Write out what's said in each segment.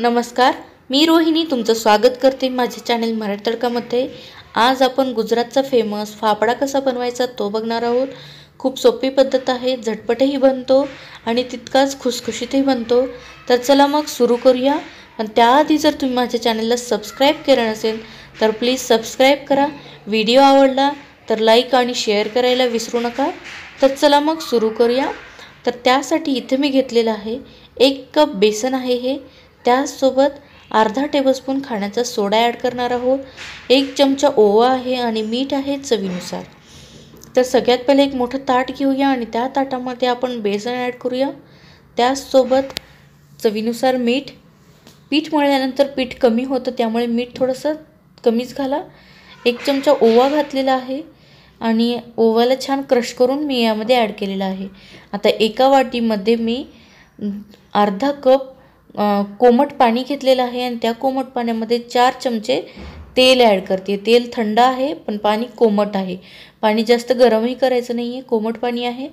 नमस्कार मी रोहिणी तुमचं स्वागत करते माझ्या चॅनल मराठी तडकामध्ये. आज आपण गुजरातचा फेमस फाफडा कसा बनवायचा तो बघणार आहोत. खूप सोपी पद्धत आहे झटपटही बनतो आणि तितकाच खुसखुशीतही बनतो. तर चला मग सुरू करूया. पण त्याआधी जर तुम्ही माझ्या चॅनलला सबस्क्राईब केलं नसेल तर प्लीज सबस्क्राईब करा. व्हिडिओ आवडला तर लाईक आणि शेअर करायला विसरू नका. तर चला मग सुरू करूया. तर त्यासाठी इथे मी घेतलेलं आहे एक कप बेसन आहे हे. त्याचसोबत अर्धा टेबलस्पून खाण्याचा सोडा ॲड करणार आहोत. एक चमचा ओवा आहे आणि मीठ आहे चवीनुसार. तर सगळ्यात पहिले एक मोठं ताट घेऊया आणि त्या ताटामध्ये आपण बेसन ॲड करूया. त्याचसोबत चवीनुसार मीठ. पीठ मळल्यानंतर पीठ कमी होतं त्यामुळे मीठ थोडंसं कमीच घाला. एक चमचा ओवा घातलेला आहे आणि ओव्याला छान क्रश करून मी यामध्ये ॲड केलेला आहे. आता एका वाटीमध्ये मी अर्धा कप कोमट पाणी घेतलेलं आहे आणि त्या कोमट पाण्यामध्ये चार चमचे तेल ॲड करते. तेल थंड आहे पण पाणी कोमट आहे. पाणी जास्त गरमही करायचं नाही आहे कोमट पाणी आहे.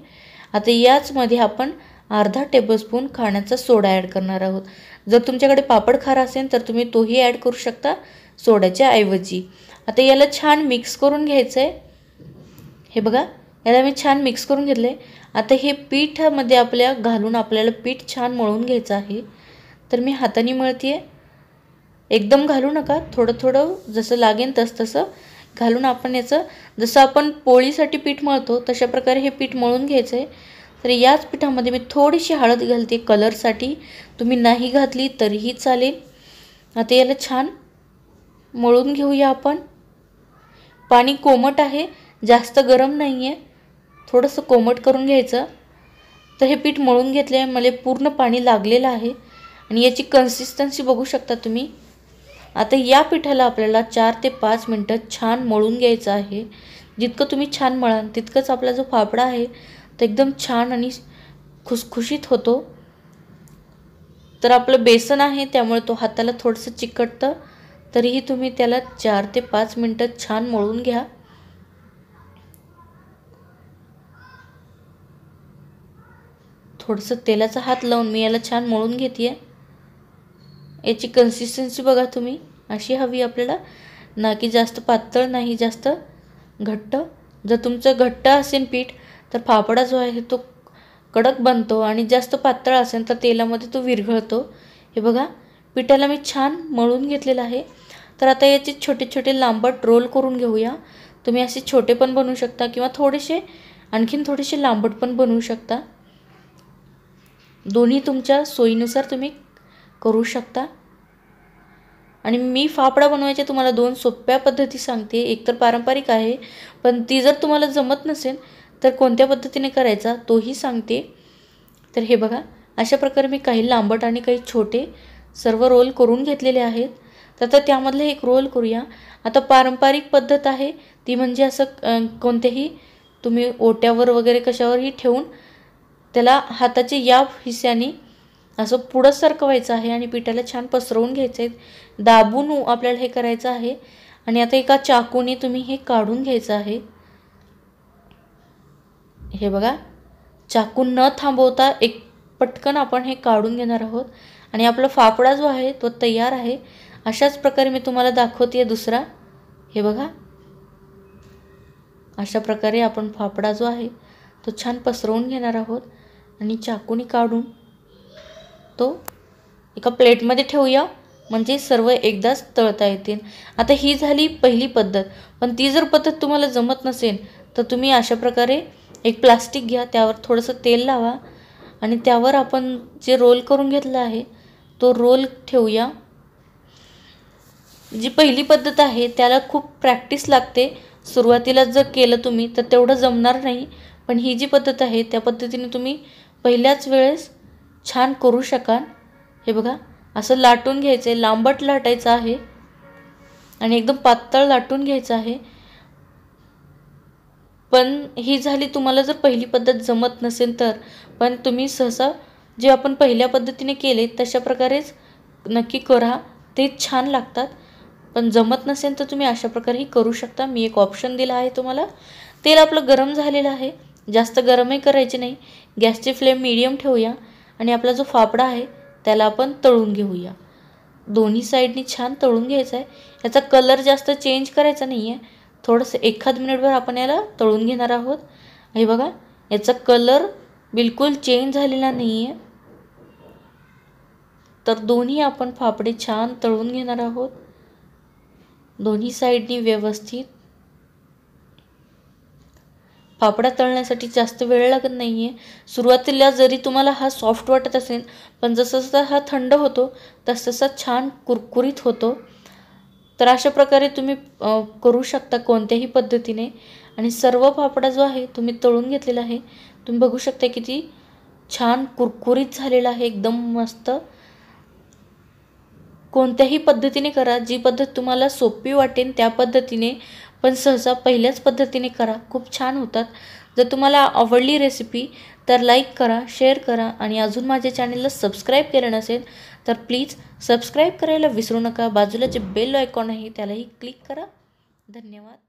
आता याचमध्ये आपण अर्धा टेबलस्पून खाण्याचा सोडा ॲड करणार आहोत. जर तुमच्याकडे पापड खारा असेल तर तुम्ही तोही ॲड करू शकता सोड्याच्या ऐवजी. आता याला छान मिक्स करून घ्यायचं आहे हे बघा याला मी छान मिक्स करून घेतलं आहे आता हे पीठामध्ये आपल्या घालून आपल्याला पीठ छान मळून घ्यायचं आहे. तर मी हाताने मळते आहे एकदम घालू नका. थोडं थोडं जसं लागेल तस तसं घालून आपण याचं जसं आपण पोळीसाठी पीठ मळतो तशा प्रकारे हे पीठ मळून घ्यायचं आहे तर याच पिठामध्ये मी थोडीशी हळद घालते कलरसाठी. तुम्ही नाही घातली तरीही चालेल. आता याला छान मळून घेऊया आपण. पाणी कोमट आहे जास्त गरम नाही आहे थोडंसं कोमट करून घ्यायचं. तर हे पीठ मळून घेतले आहे मला पूर्ण पाणी लागलेलं आहे. आणि याची कन्सिस्टन्सी बघू शकता तुम्ही. आता या पिठाला आपल्याला चार ते पाच मिनटं छान मळून घ्यायचं आहे. जितकं तुम्ही छान मळाल तितकंच आपला जो फाफडा आहे तो एकदम छान आणि खुसखुशीत होतो. तर आपलं बेसन आहे त्यामुळे तो हाताला थोडंसं चिकटतं. तरीही तुम्ही त्याला चार ते पाच मिनटं छान मळून घ्या. थोडंसं तेलाचा हात लावून मी याला छान मळून घेते आहे याची कन्सिस्टन्सी बघा तुम्ही. अशी हवी आपल्याला. ना की जास्त पातळ नाही जास्त घट्ट. जर तुमचं घट्ट असेल पीठ तर फाफडा जो आहे तो कडक बनतो आणि जास्त पातळ असेल तर तेलामध्ये तो विरघळतो. हे बघा पिठाला मी छान मळून घेतलेलं आहे. तर आता याचे छोटे छोटे लांबट रोल करून घेऊया. तुम्ही असे छोटे पण बनवू शकता किंवा थोडेसे आणखीन थोडेसे लांबट पण बनवू शकता. दोन्ही तुमच्या सोयीनुसार तुम्ही करू शकता? आणि मी फाफडा बनवायचे तुम्हाला दोन सोप्या पद्धती सांगते. एक तर पारंपरिक आहे पण ती जर तुम्हाला जमत नसेल तर कोणत्या पद्धतीने करायचा तोही सांगते. तर हे बघा अशा प्रकारे मी काही लांबट आणि काही छोटे सर्व रोल करून घेतलेले आहेत. तर आता त्यामधले एक रोल करूया. आता पारंपरिक पद्धत आहे ती म्हणजे असं कोणत्याही तुम्ही ओट्यावर वगैरे कशावरही ठेवून त्याला हाताचे या हिस्स्याने असं पुढं सरकवायचं आहे आणि पिठाला छान पसरवून घ्यायचं आहे. दाबून आपल्याला हे करायचं आहे. आणि आता एका चाकूने तुम्ही हे काढून घ्यायचं आहे. हे बघा. चाकून न थांबवता एक पटकन आपण हे काढून घेणार आहोत. आणि आपला फाफडा जो आहे तो तयार आहे. अशाच प्रकारे मी तुम्हाला दाखवते दुसरा. हे बघा. अशा प्रकारे आपण फाफडा जो आहे तो छान पसरवून घेणार आहोत. आणि चाकूने काढून तो एका प्लेटमध्ये ठेवूया. म्हणजे सर्व एकदाच तळता येतील. आता ही झाली पहिली पद्धत. पण ती जर पद्धत तुम्हाला जमत नसेल तर तुम्ही अशा प्रकारे एक प्लास्टिक घ्या त्यावर थोडंसं तेल लावा आणि त्यावर आपण जे रोल करून घेतला आहे तो रोल ठेवूया. जी पहिली पद्धत आहे त्याला खूप प्रॅक्टिस लागते. सुरुवातीला जर केलं तुम्ही तर तेवढं जमणार नाही. पण ही जी पद्धत आहे त्या पद्धतीने तुम्ही पहिल्याच वेळेस छान करू शकाल. हे बघा असं लाटून घ्यायचं आहे लांबट लाटायचं आहे. आणि एकदम पातळ लाटून घ्यायचं आहे. पण ही झाली तुम्हाला जर पहिली पद्धत जमत नसेल तर पण तुम्ही सहसा जे आपण पहिल्या पद्धतीने केले तशा प्रकारेच नक्की करा. ते छान लागतात. पण जमत नसेल तर तुम्ही अशा प्रकारेही करू शकता. मी एक ऑप्शन दिला आहे तुम्हाला. तेल आपलं गरम झालेलं आहे. जास्त गरमही करायचे नाही. गॅसची फ्लेम मिडियम ठेवूया. आणि आपला जो फाफडा आहे त्याला आपण तळून घेऊया. दोन्ही साईडनी छान तळून घ्यायचं आहे याचा कलर जास्त चेंज करायचा नाही आहे थोडंसं एखाद मिनिटभर आपण याला तळून घेणार आहोत. हे बघा याचा कलर बिलकुल चेंज झालेला नाही आहे तर दोन्ही आपण फापडे छान तळून घेणार आहोत. दोन्ही साईडनी व्यवस्थित फाफडा तळण्यासाठी जास्त वेळ लागत नाही आहे सुरुवातीला जरी तुम्हाला हा सॉफ्ट वाटत असेल पण जसजसा हा थंड होतो तसतसा छान कुरकुरीत होतो. तर अशा प्रकारे तुम्ही करू शकता कोणत्याही पद्धतीने. आणि सर्व फाफडा जो आहे तुम्ही तळून घेतलेला आहे. तुम्ही बघू शकता किती छान कुरकुरीत झालेला आहे एकदम मस्त. कोणत्याही पद्धतीने करा. जी पद्धत तुम्हाला सोपी वाटेल त्या पद्धतीने पण सहसा पहिल्याच पद्धतीने करा. खूप छान होतात. जर तुम्हाला आवडली रेसिपी तर लाईक करा शेअर करा आणि अजून माझ्या चॅनलला सबस्क्राईब केलं नसेल तर प्लीज सबस्क्राईब करायला विसरू नका. बाजूला जे बेल आयकॉन आहे त्यालाही क्लिक करा. धन्यवाद.